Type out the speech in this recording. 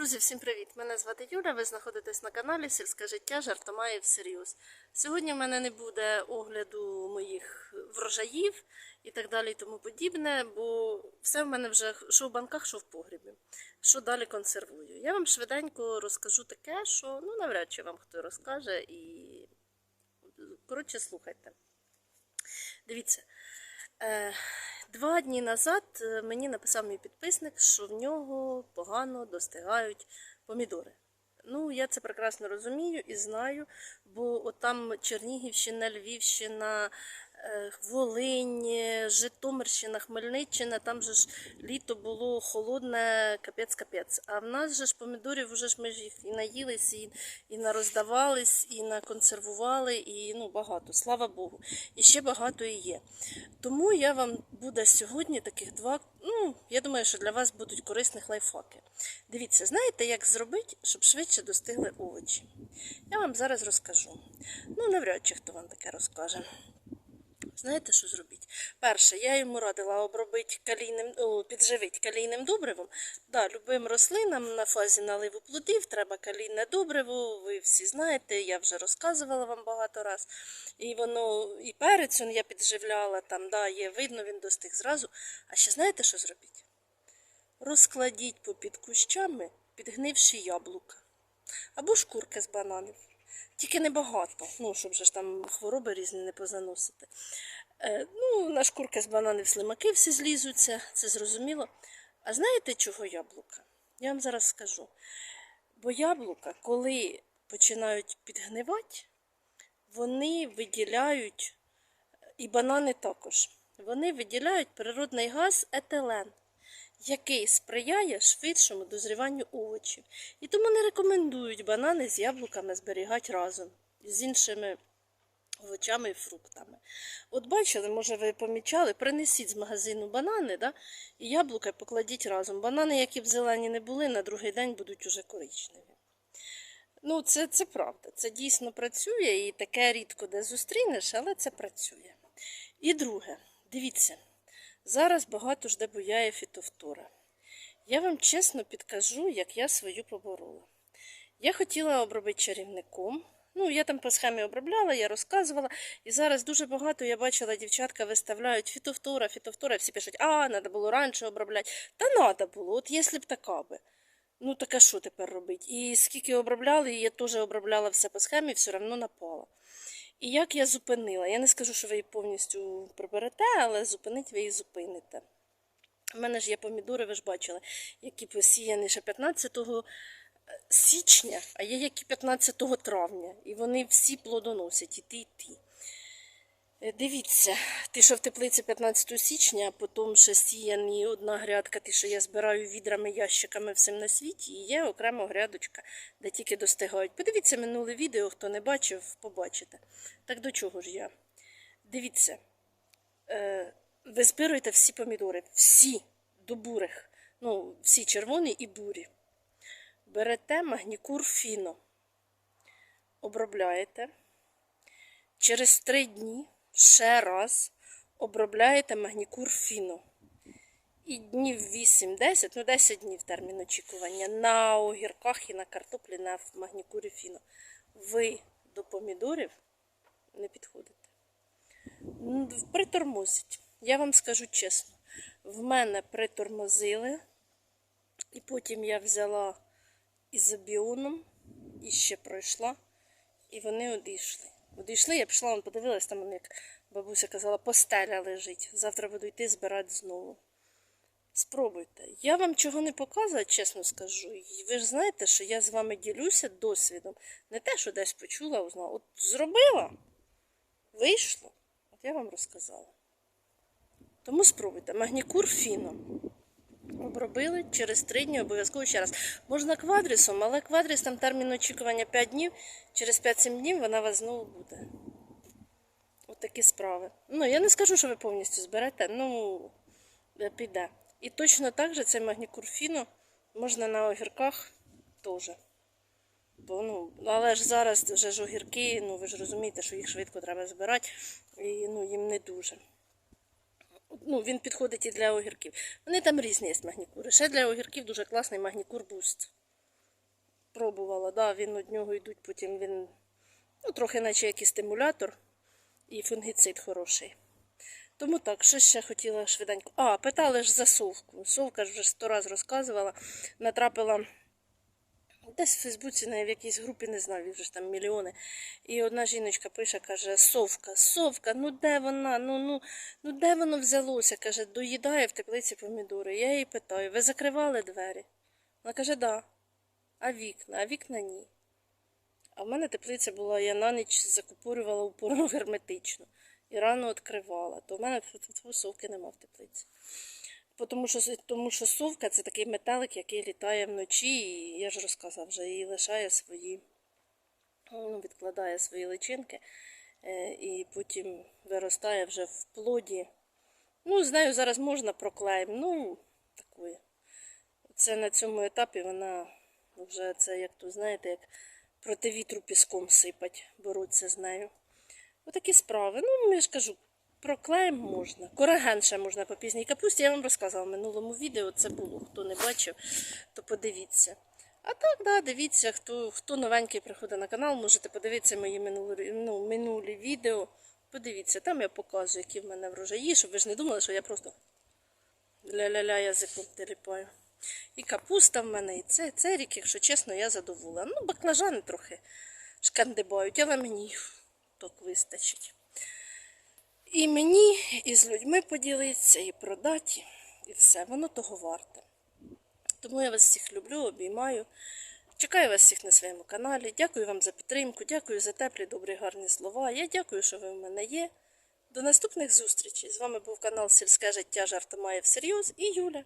Друзі, всім привіт! Мене звати Юля. Ви знаходитесь на каналі Сільське життя жартома і всерйоз. Сьогодні в мене не буде огляду моїх врожаїв і так далі, і тому подібне, бо все в мене вже що в банках, що в погрібі. Що далі консервую. Я вам швиденько розкажу таке, що ну навряд чи вам хто розкаже і коротше слухайте. Дивіться. Е, Два дні назад е, мені написав мій підписник, що в нього погано достигають помідори. Ну, я це прекрасно розумію і знаю, бо от там Чернігівщина, Львівщина, е, Волинь, Житомирщина, Хмельниччина, там же ж літо було холодне, капець-капець. А в нас же ж помідорів вже ж ми ж їх і наїлись, і, і нароздавались, і наконсервували, і ну, багато, слава Богу. І ще багато і є. Тому я вам буде сьогодні таких два. Ну, я думаю, що для вас будуть корисних лайфхаки. Дивіться, знаєте, як зробити, щоб швидше достигли овочі? Я вам зараз розкажу. Ну, навряд чи хто вам таке розкаже. Знаєте, що зробіть? Перше, я йому радила обробити калійним, о, підживити калійним добривом. Да, любим рослинам на фазі наливу плодів треба калійне добриво. Ви всі знаєте, я вже розказувала вам багато раз. І воно і перець я підживляла, там, да, є, видно, він достиг зразу. А ще знаєте, що зробіть? Розкладіть попід кущами підгнивші яблука або шкурки з бананів. Тільки небагато, ну, щоб ж там хвороби різні не позаносити. Е, ну, на шкурки з бананів слимаки всі злізуться, це зрозуміло. А знаєте, чого яблука? Я вам зараз скажу. Бо яблука, коли починають підгнивати, вони виділяють, і банани також, вони виділяють природний газ етилен який сприяє швидшому дозріванню овочів. І тому не рекомендують банани з яблуками зберігати разом з іншими овочами і фруктами. От бачили, може ви помічали, принесіть з магазину банани да, і яблука покладіть разом. Банани, які б зелені не були, на другий день будуть уже коричневі. Ну, це, це правда, це дійсно працює і таке рідко де зустрінеш, але це працює. І друге, дивіться. Зараз багато ж де буяє фітофтора. Я вам чесно підкажу, як я свою поборола. Я хотіла обробити чарівником. Ну, я там по схемі обробляла, я розказувала. І зараз дуже багато я бачила, дівчатка виставляють фітофтора, фітофтора, всі пишуть, а, треба було раніше обробляти. Та треба було, от якщо б така би. Ну, таке що тепер робити? І скільки обробляли, і я теж обробляла все по схемі, все одно напала. І як я зупинила? Я не скажу, що ви її повністю приберете, але зупинить ви її зупините. У мене ж є помідори, ви ж бачили, які посіяні ще 15 січня, а є які 15 травня. І вони всі плодоносять, і ті, і ті. Е, Дивіться, ті, що в теплиці 15 січня, а потім ще сіяні одна грядка, ті, що я збираю відрами, ящиками всім на світі, і є окрема грядочка, де тільки достигають. Подивіться минуле відео, хто не бачив, побачите. Так до чого ж я? Дивіться, е, ви збируєте всі помідори, всі до бурих, ну, всі червоні і бурі. Берете магнікур фіно, обробляєте. Через три дні ще раз обробляєте магнікур фіно. І днів 8-10, ну 10 днів термін очікування на огірках і на картоплі на магнікурі фіно. Ви до помідорів не підходите. Притормозить. Я вам скажу чесно, в мене притормозили, і потім я взяла ізобіоном і ще пройшла, і вони одійшли. Одійшли, я пішла, вон подивилась, там як бабуся казала, постеля лежить. Завтра буду йти збирати знову. Спробуйте. Я вам чого не показую, чесно скажу. Ви ж знаєте, що я з вами ділюся досвідом. Не те, що десь почула, узнала. От зробила, вийшло. От я вам розказала. Тому спробуйте. Магнікур фіно. Обробили через три дні обов'язково ще раз. Можна квадрісом, але квадріс там термін очікування 5 днів. Через 5-7 днів вона у вас знову буде. От такі справи. Ну, я не скажу, що ви повністю зберете, ну е, піде. І точно так же цей магнікур фіно можна на огірках теж. Бо, ну, але ж зараз вже ж огірки, ну ви ж розумієте, що їх швидко треба збирати, і ну, їм не дуже. Ну, він підходить і для огірків. Вони там різні є магнікури. Ще для огірків дуже класний магнікур буст. пробувала, да, він від нього йдуть, потім він ну, трохи наче як і стимулятор, і фунгіцид хороший. Тому так, що ще хотіла швиденько. А, питали ж за совку. Совка ж вже сто раз розказувала, натрапила десь в Фейсбуці, на в якійсь групі, не знаю, вже ж там мільйони. І одна жіночка пише, каже, совка, совка, ну де вона? Ну, ну, ну де воно взялося? Каже, доїдає в теплиці помідори. Я її питаю, ви закривали двері? Вона каже, да. А вікна, а вікна ні. А в мене теплиця була, я на ніч закупорювала упорно герметично і рано відкривала. То в мене совки нема в теплиці. Тому що, тому що совка це такий метелик, який літає вночі, і я ж розказав вже, і лишає свої, ну, відкладає свої личинки, е, і потім виростає вже в плоді. Ну, з нею зараз можна проклеїм, ну, такої. Це на цьому етапі вона вже це, як то знаєте, як проти вітру піском сипать, борються з нею. Отакі справи. Ну, я ж кажу, проклеєм можна. Кораген ще можна по пізній капусті. Я вам розказувала в минулому відео, це було. Хто не бачив, то подивіться. А так, да, дивіться, хто, хто новенький приходить на канал, можете подивитися мої минулі, ну, минулі відео. Подивіться, там я показую, які в мене врожаї, щоб ви ж не думали, що я просто ля-ля-ля язиком теліпаю. І капуста в мене, і це, це рік, якщо чесно, я задоволена. Ну, баклажани трохи шкандибають, але мені так вистачить. І мені, і з людьми поділитися, і продати, і все, воно того варте. Тому я вас всіх люблю, обіймаю. Чекаю вас всіх на своєму каналі. Дякую вам за підтримку, дякую за теплі, добрі, гарні слова. Я дякую, що ви в мене є. До наступних зустрічей. З вами був канал Сільське життя Жартомає всерйоз і Юля.